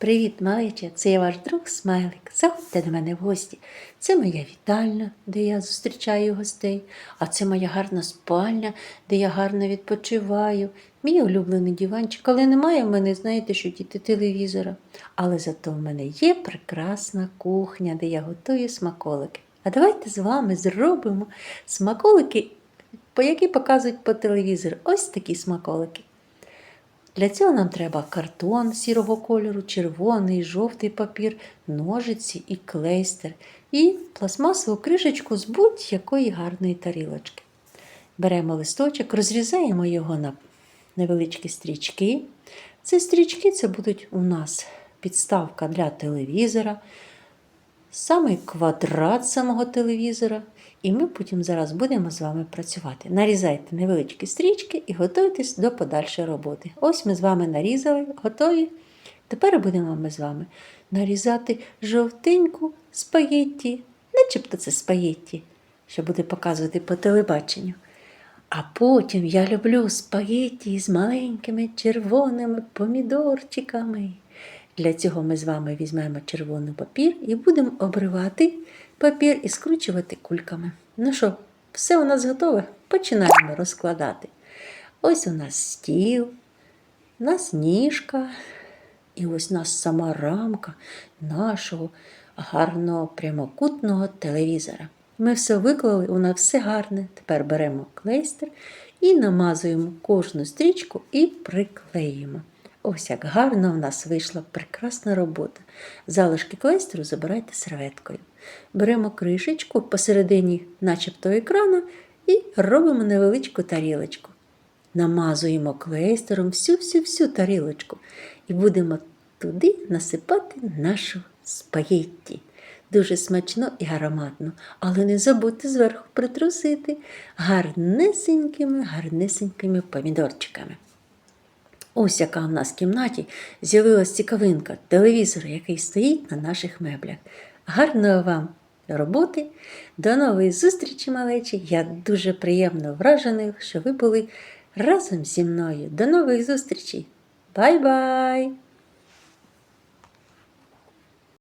Привіт, малеча! Це я ваш друг Смайлик. Заходьте до мене в гості. Це моя вітальня, де я зустрічаю гостей, а це моя гарна спальня, де я гарно відпочиваю. Мій улюблений диванчик. Коли немає в мене, знаєте, що діти телевізора. Але зато в мене є прекрасна кухня, де я готую смаколики. А давайте з вами зробимо смаколики, які показують по телевізору. Ось такі смаколики. Для цього нам треба картон сірого кольору, червоний, жовтий папір, ножиці і клейстер, і пластмасову кришечку з будь-якої гарної тарілочки. Беремо листочок, розрізаємо його на невеличкі стрічки. Ці стрічки це будуть у нас підставка для телевізора, саме квадрат самого телевізора. І ми потім зараз будемо з вами працювати. Нарізайте невеличкі стрічки і готуйтесь до подальшої роботи. Ось ми з вами нарізали, готові. Тепер будемо ми з вами нарізати жовтеньку спагетті, начебто це спагетті, що буде показувати по телебаченню. А потім я люблю спагетті з маленькими червоними помідорчиками. Для цього ми з вами візьмемо червоний папір і будемо обривати папір і скручувати кульками. Ну що, все у нас готове? Починаємо розкладати. Ось у нас стіл, у нас ніжка, і ось у нас сама рамка нашого гарного прямокутного телевізора. Ми все виклали, у нас все гарне. Тепер беремо клейстер і намазуємо кожну стрічку і приклеїмо. Ось як гарно в нас вийшла прекрасна робота. Залишки клейстеру забирайте серветкою. Беремо кришечку посередині, начебто екрану, і робимо невеличку тарілочку. Намазуємо клейстером всю-всю-всю тарілочку і будемо туди насипати нашу спагетті. Дуже смачно і ароматно, але не забудьте зверху притрусити гарнесенькими, гарнесенькими помідорчиками. Ось яка в нас в кімнаті з'явилась цікавинка телевізор, який стоїть на наших меблях. Гарної вам роботи, до нової зустрічі, малечі. Я дуже приємно вражений, що ви були разом зі мною. До нових зустрічей. Бай-бай!